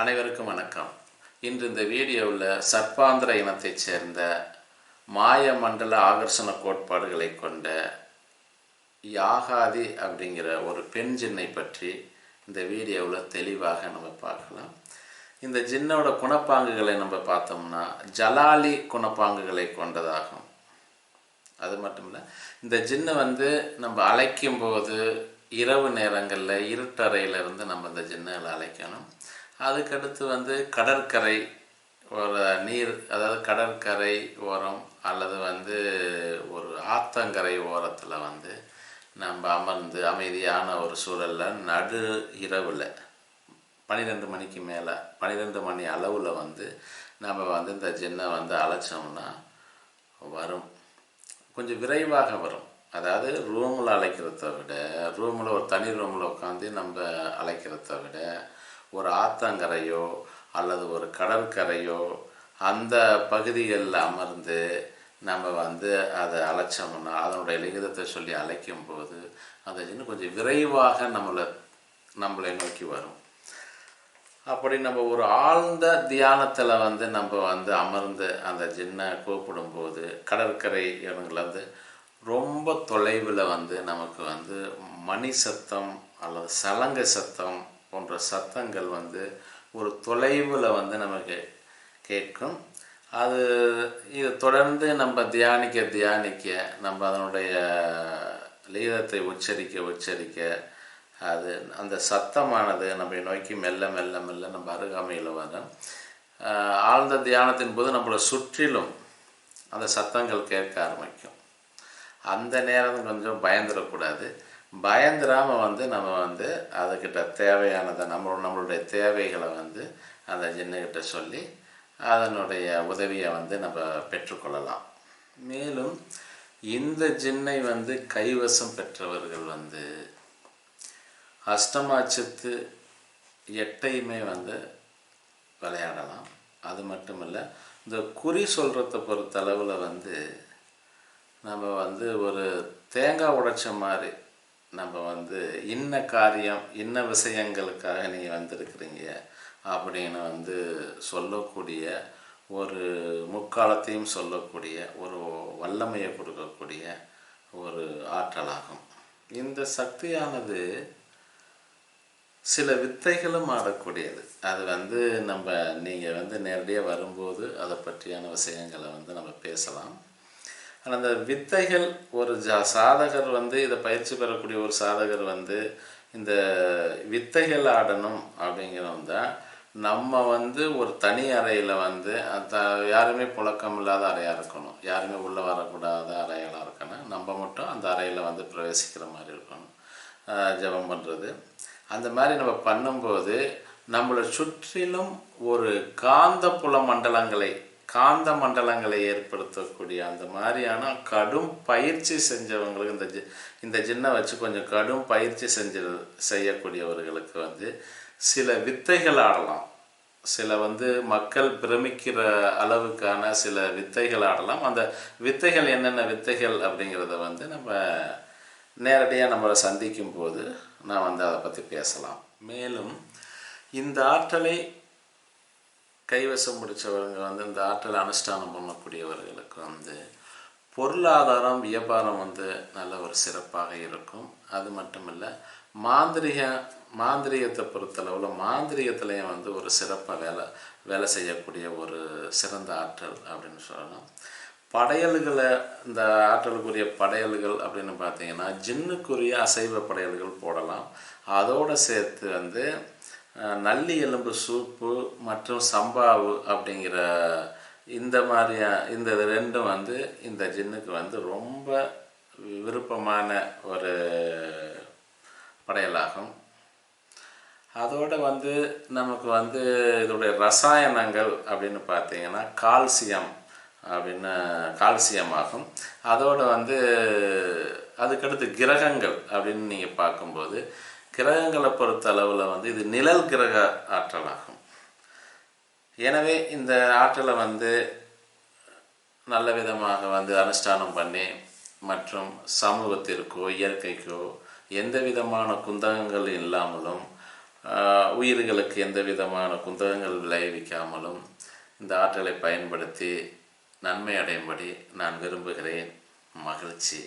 அனைவருக்கும் வணக்கம். இன்று இந்த வீடியோவில் சர்ப்பாந்திர இனத்தைச் சேர்ந்த மாய மண்டல ஆகர்ஷண கோட்பாடுகளை கொண்ட யாகாதி அப்படிங்கிற ஒரு பெண் ஜின்னை பற்றி இந்த வீடியோவில் தெளிவாக நம்ம பார்க்கலாம். இந்த ஜின்னோட குணப்பாங்குகளை நம்ம பார்த்தோம்னா ஜலாலி குணப்பாங்குகளை கொண்டதாகும். அது மட்டும் இல்லை இந்த ஜின்னு வந்து நம்ம அழைக்கும் போது இரவு நேரங்களில் இருட்டறையில இருந்து நம்ம இந்த ஜின்னுகளை அழைக்கணும். அதுக்கடுத்து வந்து கடற்கரை ஒரு நீர் அதாவது கடற்கரை ஓரம் அல்லது வந்து ஒரு ஆத்தங்கரை ஓரத்தில் வந்து நம்ம அமர்ந்து அமைதியான ஒரு சூழலில் நடு இரவில் பன்னிரெண்டு மணிக்கு மேலே பன்னிரெண்டு மணி அளவில் வந்து நம்ம வந்து இந்த ஜின்னை வந்து அழைச்சோம்னா வரும். கொஞ்சம் விரைவாக வரும். அதாவது ரூமில் அழைக்கிறத விட ரூமில் ஒரு தனி ரூமில் உட்காந்து நம்ம அழைக்கிறத விட ஒரு ஆத்தங்கரையோ அல்லது ஒரு கடற்கரையோ அந்த பகுதிகளில் அமர்ந்து நம்ம வந்து அதை அழைச்சோம்னா அதனுடைய லிகிதத்தை சொல்லி அழைக்கும் போது அந்த ஜின்னு கொஞ்சம் விரைவாக நம்மளை நம்மளை நோக்கி வரும். அப்படி நம்ம ஒரு ஆழ்ந்த தியானத்தில் வந்து நம்ம வந்து அமர்ந்து அந்த ஜின்னை கூப்பிடும்போது கடற்கரை இடங்கள்லேருந்து ரொம்ப தொலைவில் வந்து நமக்கு வந்து மணி சத்தம் அல்லது சலங்கை சத்தம் போன்ற சத்தங்கள் வந்து ஒரு தொலைவில் வந்து நமக்கு கேட்கும். அது இது தொடர்ந்து நம்ம தியானிக்க தியானிக்க நம்ம அதனுடைய லீதத்தை உச்சரிக்க உச்சரிக்க அது அந்த சத்தமானது நம்மை நோக்கி மெல்ல மெல்ல மெல்ல நம்ம அருகாமையில் வரும். ஆழ்ந்த தியானத்தின் போது நம்மளை சுற்றிலும் அந்த சத்தங்கள் கேட்க ஆரம்பிக்கும். அந்த நேரம் கொஞ்சம் பயந்துடக்கூடாது பயந்துடாமல் வந்து நம்ம வந்து அதுக்கிட்ட தேவையானதை நம்ம நம்மளுடைய தேவைகளை வந்து அந்த ஜின்னுக்கிட்ட சொல்லி அதனுடைய உதவியை வந்து நம்ம பெற்றுக்கொள்ளலாம். மேலும் இந்த ஜின்னை வந்து கைவசம் பெற்றவர்கள் வந்து அஷ்டமாச்சத்து எட்டையுமே வந்து விளையாடலாம். அது மட்டும் இல்லை இந்த குறி சொல்கிறத பொறுத்தளவில் வந்து நம்ம வந்து ஒரு தேங்காய் உடைச்ச மாதிரி நம்ம வந்து இன்ன காரியம் இன்ன விஷயங்களுக்காக நீங்கள் வந்திருக்கிறீங்க அப்படின்னு வந்து சொல்லக்கூடிய ஒரு முக்காலத்தையும் சொல்லக்கூடிய ஒரு வல்லமையை கொடுக்கக்கூடிய ஒரு ஆற்றலாகும். இந்த சக்தியானது சில வித்தைகளும் ஆடக்கூடியது. அது வந்து நம்ம நீங்கள் வந்து நேரடியாக வரும்போது அதை பற்றியான விஷயங்களை வந்து நம்ம பேசலாம். ஆனால் அந்த வித்தைகள் ஒரு ஜா சாதகர் வந்து இதை பயிற்சி பெறக்கூடிய ஒரு சாதகர் வந்து இந்த வித்தைகள் ஆடணும் அப்படிங்கிறவங்க தான். நம்ம வந்து ஒரு தனி அறையில் வந்து அந்த யாருமே புழக்கம் இல்லாத அறையாக இருக்கணும். யாருமே உள்ளே வரக்கூடாத அறைகளாக இருக்கணும். நம்ம மட்டும் அந்த அறையில் வந்து பிரவேசிக்கிற மாதிரி இருக்கணும். ஜபம் ஜெபம் பண்ணுறது அந்த மாதிரி நம்ம பண்ணும்போது நம்மளை சுற்றிலும் ஒரு காந்த புல மண்டலங்களை காந்த மண்டலங்களை ஏற்படுத்தக்கூடிய அந்த மாதிரியான கடும் பயிற்சி செஞ்சவங்களுக்கு இந்த ஜி இந்த ஜின்னை வச்சு கொஞ்சம் கடும் பயிற்சி செஞ்ச செய்யக்கூடியவர்களுக்கு வந்து சில வித்தைகள் ஆடலாம். சில வந்து மக்கள் பிரமிக்கிற அளவுக்கான சில வித்தைகள் ஆடலாம். அந்த வித்தைகள் என்னென்ன வித்தைகள் அப்படிங்கிறத வந்து நம்ம நேரடியாக நம்மளை சந்திக்கும் போது நான் வந்து அதை பற்றி பேசலாம். மேலும் இந்த ஆற்றலை கைவசம் முடித்தவங்க வந்து இந்த ஆற்றலை அனுஷ்டானம் பண்ணக்கூடியவர்களுக்கு வந்து பொருளாதாரம் வியாபாரம் வந்து நல்ல ஒரு சிறப்பாக இருக்கும். அது மட்டும் இல்லை மாந்திரிக மாந்திரியத்தை பொறுத்தளவில் மாந்திரியத்துலேயும் வந்து ஒரு சிறப்பாக வேலை வேலை செய்யக்கூடிய ஒரு சிறந்த ஆற்றல் அப்படின்னு சொல்லலாம். படையல்களை இந்த ஆற்றலுக்குரிய படையல்கள் அப்படின்னு பார்த்தீங்கன்னா ஜின்னுக்குரிய அசைவ படையல்கள் போடலாம். அதோடு சேர்த்து வந்து நல்லி எலும்பு சூப்பு மற்றும் சம்பாவு அப்படிங்கிற இந்த மாதிரியா இந்த ரெண்டும் வந்து இந்த ஜின்னுக்கு வந்து ரொம்ப விருப்பமான ஒரு படையலாகும். அதோட வந்து நமக்கு வந்து இதோடைய ரசாயனங்கள் அப்படின்னு பார்த்தீங்கன்னா கால்சியம் அப்படின்னு கால்சியம் ஆகும் அதோட வந்து அதுக்கடுத்து கிரகங்கள் அப்படின்னு நீங்கள் பார்க்கும்போது கிரகங்களை பொறுத்த அளவில் வந்து இது நிழல் கிரக ஆற்றலாகும். எனவே இந்த ஆற்றலை வந்து நல்ல விதமாக வந்து அனுஷ்டானம் பண்ணி மற்றும் சமூகத்திற்கோ இயற்கைக்கோ எந்த விதமான குந்தகங்கள் இல்லாமலும் உயிர்களுக்கு எந்த விதமான குந்தகங்கள் விளைவிக்காமலும் இந்த ஆற்றலை பயன்படுத்தி நன்மை அடையும்படி நான் விரும்புகிறேன். மகிழ்ச்சி.